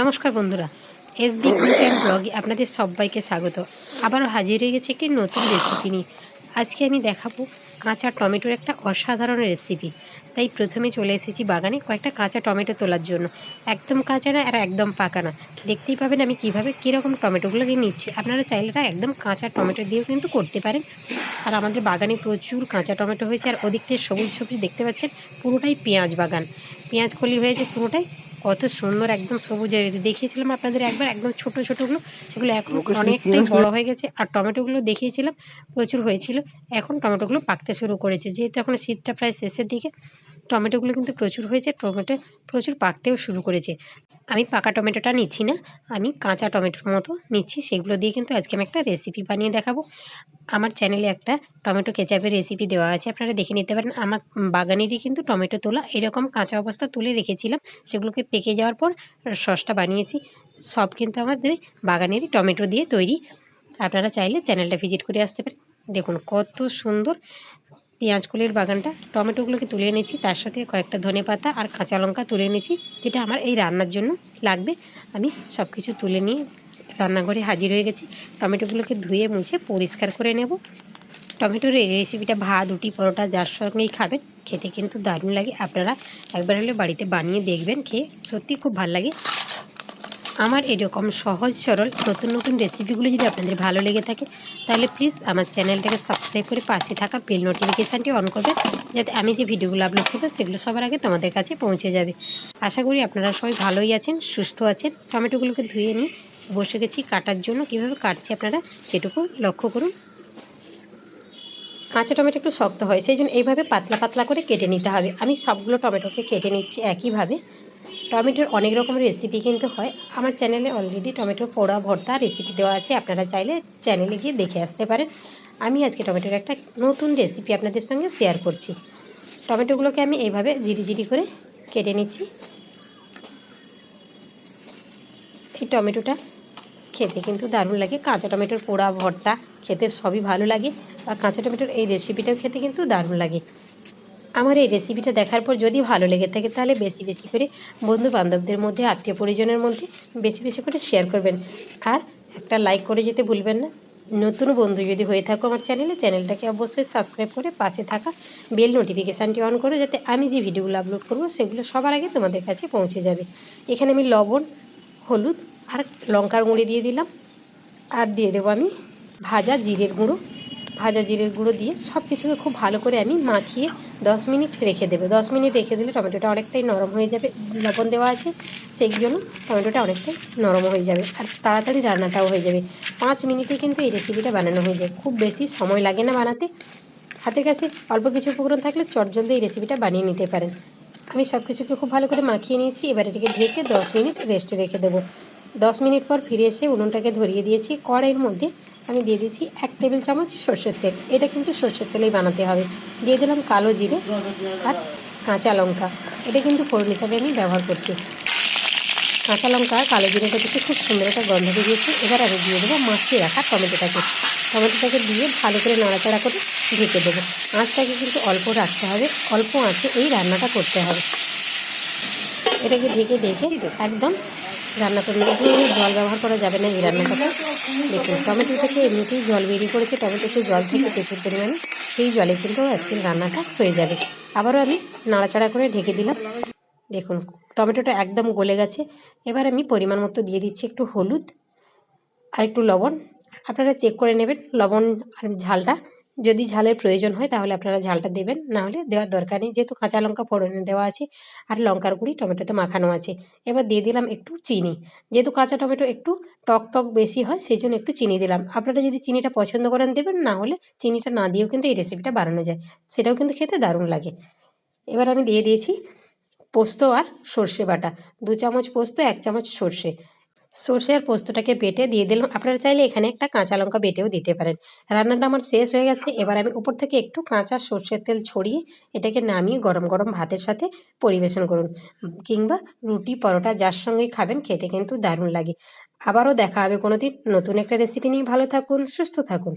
নমস্কার বন্ধুরা SD kitchen ব্লগে আপনাদের সবাইকে স্বাগত। আবারও হাজির হয়ে গেছে একটি নতুন রেসিপি নিয়ে। আজকে আমি দেখাবো কাঁচা টমেটোর একটা অসাধারণ রেসিপি তাই প্রথমে চলে এসেছি বাগানে কয়েকটা কাঁচা টমেটো তোলার জন্য। একদম কাঁচা না আর একদম পাকা না। দেখতেই পাবেন আমি কীভাবে কীরকম টমেটোগুলোকে নিচ্ছি। আপনারা চাইলে একদম কাঁচা টমেটো দিয়েও কিন্তু করতে পারেন। আর আমাদের বাগানে প্রচুর কাঁচা টমেটো হয়েছে। আর ওদিকটায় সবুজ সবুজ দেখতে পাচ্ছেন, পুরোটাই পেঁয়াজ বাগান। পেঁয়াজ কলি হয়েছে পুরোটাই। কত সুন্দর একদম সবুজ হয়ে গেছে। দেখিয়েছিলাম আপনাদের একবার একদম ছোট ছোটগুলো সেগুলো এখন অনেকটাই বড় হয়ে গেছে। আর টমেটোগুলো দেখিয়েছিলাম প্রচুর হয়েছিল। এখন টমেটোগুলো পাকতে শুরু করেছে। যেহেতু এখন শীতটা প্রায় শেষের দিকে টমেটোগুলো কিন্তু প্রচুর হয়েছে টমেটো প্রচুর পাকতেও শুরু করেছে। আমি পাকা টমেটোটা নিচ্ছি না, আমি কাঁচা টমেটোর মতো নিচ্ছি, সেগুলো দিয়ে কিন্তু আজকে আমি একটা রেসিপি বানিয়ে দেখাবো। আমার চ্যানেলে একটা টমেটো কেচাপের রেসিপি দেওয়া আছে, আপনারা দেখে নিতে পারেন। আমার বাগানেরই কিন্তু টমেটো তোলা, এরকম কাঁচা অবস্থা তুলে রেখেছিলাম, সেগুলোকে পেকে যাওয়ার পর সসটা বানিয়েছি। সব কিন্তু আমাদের বাগানেরই টমেটো দিয়ে তৈরি। আপনারা চাইলে চ্যানেলটা ভিজিট করে আসতে পারেন। দেখুন কত সুন্দর পেঁয়াজকলির বাগানটা, টমেটোগুলোকে তুলে এনেছি, তার সাথে কয়েকটা ধনে পাতা আর কাঁচা লঙ্কা তুলে এনেছি, যেটা আমার এই রান্নার জন্য লাগবে। আমি সব কিছু তুলে নিয়ে রান্নাঘরে হাজির হয়ে গেছি। টমেটোগুলোকে ধুয়ে মুছে পরিষ্কার করে নেব। টমেটোর এই রেসিপিটা ভাত, রুটি, পরোটা, যার সঙ্গেই খাবেন, খেতে কিন্তু দারুণ লাগে। আপনারা একবার হলে বাড়িতে বানিয়ে দেখবেন, খেয়ে সত্যি খুব ভালো লাগে। আমার এরকম সহজ, সরল, নতুন নতুন রেসিপিগুলো যদি আপনাদের ভালো লেগে থাকে, তাহলে প্লিজ আমার চ্যানেলটাকে সাবস্ক্রাইব করে পাশে থাকা বেল নোটিফিকেশানটি অন করবেন, যাতে আমি যে ভিডিওগুলো আপলোড করব, সেগুলো সবার আগে তোমাদের কাছে পৌঁছে যাবে। আশা করি আপনারা সবাই ভালোই আছেন, সুস্থ আছেন। টমেটোগুলোকে ধুয়ে নিয়ে বসে গেছি কাটার জন্য। কীভাবে কাটছি আপনারা সেটুকু লক্ষ্য করুন। কাঁচা টমেটো একটু শক্ত হয়, সেই জন্য এইভাবে পাতলা পাতলা করে কেটে নিতে হবে। আমি সবগুলো টমেটোকে কেটে নিচ্ছি একইভাবে। টমেটোর অনেক রকম রেসিপি কিন্তু হয়। আমার চ্যানেলে অলরেডি টমেটোর পোড়া, ভর্তা রেসিপি দেওয়া আছে। আপনারা চাইলে চ্যানেলে গিয়ে দেখে আসতে পারেন। আমি আজকে টমেটোর একটা নতুন রেসিপি আপনাদের সঙ্গে শেয়ার করছি। টমেটোগুলোকে আমি এইভাবে জিরি জিরি করে কেটে নিচ্ছি। এই টমেটোটা খেতে কিন্তু দারুণ লাগে। কাঁচা টমেটোর পোড়া, ভর্তা খেতে সবই ভালো লাগে। আর কাঁচা টমেটোর এই রেসিপিটাও খেতে কিন্তু দারুণ লাগে। আমার এই রেসিপিটা দেখার পর যদি ভালো লেগে থাকে, তাহলে বেশি বেশি করে বন্ধু বান্ধবদের মধ্যে, আত্মীয় পরিজনের মধ্যে বেশি বেশি করে শেয়ার করবেন। আর একটা লাইক করে যেতে ভুলবেন না। নতুন বন্ধু যদি হয়ে থাকো আমার চ্যানেলে চ্যানেলটাকে অবশ্যই সাবস্ক্রাইব করে পাশে থাকা বেল নোটিফিকেশানটি অন করে, যাতে আমি যে ভিডিওগুলো আপলোড করব, সেগুলো সবার আগে তোমাদের কাছে পৌঁছে যাবে। এখানে আমি লবণ, হলুদ আর লঙ্কার গুঁড়ি দিয়ে দিলাম। আর দিয়ে দেবো আমি ভাজা জিরের গুঁড়ো। ভাজা জিরের গুঁড়ো দিয়ে সব কিছুকে খুব ভালো করে আমি মাখিয়ে দশ মিনিট রেখে দেবো। দশ মিনিট রেখে দিলে টমেটোটা অনেকটাই নরম হয়ে যাবে। লবণ দেওয়া আছে, সেই জন্য টমেটোটা অনেকটাই নরম হয়ে যাবে আর তাড়াতাড়ি রান্নাটাও হয়ে যাবে। পাঁচ মিনিটে কিন্তু এই রেসিপিটা বানানো হয়ে যায়। খুব বেশি সময় লাগে না বানাতে। হাতের কাছে অল্প কিছু উপকরণ থাকলে চটজলদি এই রেসিপিটা বানিয়ে নিতে পারেন। আমি সব কিছুকে খুব ভালো করে মাখিয়ে নিয়েছি। এবার এটাকে ঢেকে দশ মিনিট রেস্টে রেখে দেবো। দশ মিনিট পর ফিরে এসে উনুনটাকে ধরিয়ে দিয়েছি। কড়াইয়ের মধ্যে আমি দিয়ে দিচ্ছি এক টেবিল চামচ সর্ষের তেল। এটা কিন্তু সর্ষের তেলেই বানাতে হবে। দিয়ে দিলাম কালো জিরে আর কাঁচা লঙ্কা। এটা কিন্তু ফোড়ন হিসাবে আমি ব্যবহার করছি। কাঁচা লঙ্কা আর কালো জিরেটা দিতে খুব সুন্দর একটা গন্ধ বেরিয়েছে। এবার আমি দিয়ে দেবো মাখিয়ে রাখা টমেটোটাকে। টমেটোটাকে দিয়ে ভালো করে নাড়াচাড়া করে ঢেকে দেবো। আঁচটাকে কিন্তু অল্প রাখতে হবে। অল্প আঁচে এই রান্নাটা করতে হবে। এটাকে ঢেকে ঢেকে একদম রান্না করে নেব। জল ব্যবহার করা যাবে না এই রান্নাটাতে দেখুন, টমেটো থেকে এমনিতেই জল বেরিয়ে পড়েছে। টমেটোতে জল থেকে প্রচুর পরিমাণে সেই জলে কিন্তু আজকের রান্নাটা হয়ে যাবে। আবারও আমি নাড়াচাড়া করে ঢেকে দিলাম। দেখুন, টমেটোটা একদম গলে গেছে। এবার আমি পরিমাণ মতো দিয়ে দিচ্ছি একটু হলুদ আর একটু লবণ। আপনারা চেক করে নেবেন, লবণ আর ঝালটা যদি ঝালের প্রয়োজন হয় তাহলে আপনারা ঝালটা দেবেন। না হলে দেওয়ার দরকার নেই। যেহেতু কাঁচা লঙ্কা ফোড়নে দেওয়া আছে আর লঙ্কার গুঁড়ি টমেটোতে মাখানো আছে। এবার দিয়ে দিলাম একটু চিনি। যেহেতু কাঁচা টমেটো একটু টক টক বেশি হয় সেই জন্য একটু চিনি দিলাম। আপনারা যদি চিনিটা পছন্দ করেন দেবেন, না হলে চিনিটা না দিয়েও কিন্তু এই রেসিপিটা বানানো যায়। সেটাও কিন্তু খেতে দারুণ লাগে। এবার আমি দিয়ে দিয়েছি পোস্ত আর সর্ষে বাটা। দু চামচ পোস্ত, এক চামচ সর্ষে। সর্ষে আর পোস্তটাকে বেটে দিয়ে দিলাম। আপনারা চাইলে এখানে একটা কাঁচা লঙ্কা বেটেও দিতে পারেন। রান্নাটা আমার শেষ হয়ে গেছে। এবার আমি উপর থেকে একটু কাঁচা সর্ষের তেল ছড়িয়ে এটাকে নামিয়ে গরম গরম ভাতের সাথে পরিবেশন করুন। কিংবা রুটি পরোটা যার সঙ্গে খাবেন খেতে কিন্তু দারুণ লাগে। আবারও দেখা হবে কোনো দিন নতুন একটা রেসিপি নিয়ে। ভালো থাকুন, সুস্থ থাকুন।